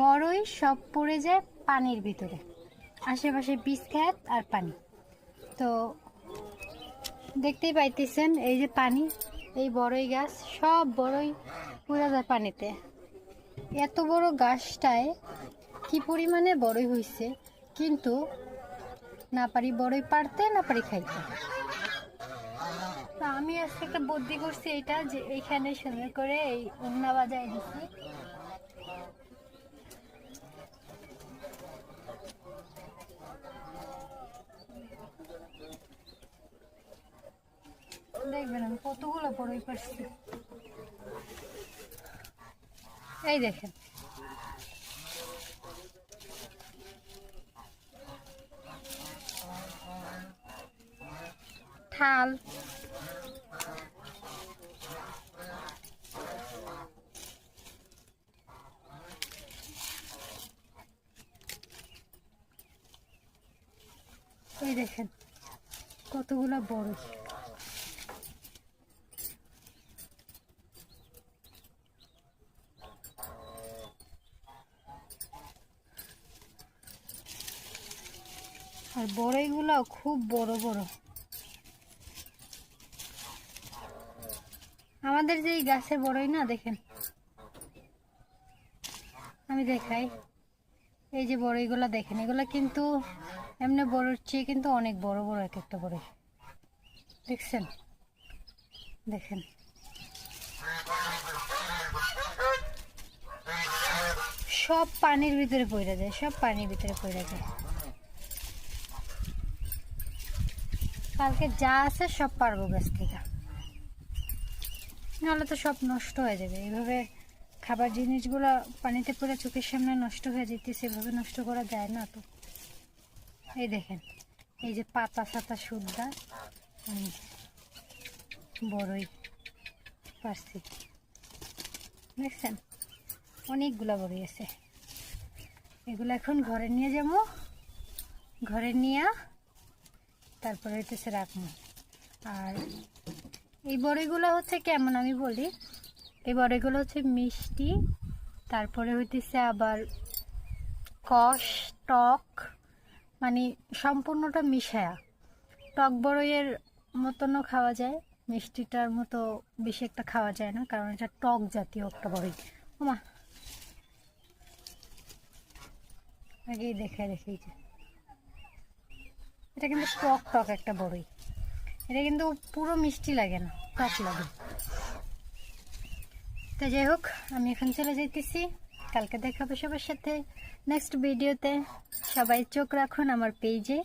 বড়ই সব পড়ে যায় পানির ভিতরে। আশেপাশে বীজ খেত আর পানি। তো দেখতেই পাইতেছেন, এই যে পানি, এই বড়ই গাছ, সব বড়ই পুরা যায় পানিতে। এত বড় গাছটায় কি পরিমাণে বড়ই হয়েছে কিন্তু না পারি বড়ই পারতে, না পারি খাইতে। আমি আজকে একটা বুদ্ধি করছি এটা যে এইখানে সুন্দর করে এই উন্না বাজায় দিচ্ছি দেখবেন আমি কতগুলো বড়ই পারছি এই দেখেন। থাল। এই দেখেন কতগুলো বড় আর বড়ইগুলো খুব বড় বড়। আমাদের যে গাছের বড়ই না, দেখেন। আমি দেখাই। এই যে বড়ইগুলো দেখেন, এগুলো কিন্তু এমনি বড়র চেয়ে কিন্তু অনেক বড় বড় এক একটা বড়ই। দেখছেন? দেখেন। সব পানির ভিতরে পড়ে যায়, সব পানির ভিতরে পড়ে যায়। কালকে যা আছে সব পারব গাছ থেকে নাহলে তো সব নষ্ট হয়ে যাবে। এইভাবে খাবার জিনিসগুলো পানিতে পড়ে চোখের সামনে নষ্ট হয়ে যেতেছে এভাবে নষ্ট করা যায় না তো। এই দেখেন, এই যে পাতা সাতা সুদ্ধা বড়ই পারছি। দেখছেন? অনেকগুলো বড়ই আছে। এগুলো এখন ঘরে নিয়ে যাব। ঘরে নিয়ে তারপরে হইতেছে রাখব আর এই বড়িগুলো হচ্ছে কেমন আমি বলি? এই বড়িগুলো হচ্ছে মিষ্টি, তারপরে হইতেছে আবার কষ, টক মানে সম্পূর্ণটা মিশায়া। টক বড়ইয়ের মতনও খাওয়া যায়, মিষ্টিটার মতো বেশি একটা খাওয়া যায় না, কারণ এটা টক জাতীয় একটা বড়ই ওমা আগেই দেখে দেখেই যে। এটা কিন্তু টক টক একটা বড়ই। এটা কিন্তু পুরো মিষ্টি লাগে না, টক লাগে। তো যাই হোক, আমি এখন চলে যেতেছি কালকে দেখাবো সবার সাথে। নেক্সট ভিডিওতে সবাই চোখ রাখুন আমার পেজে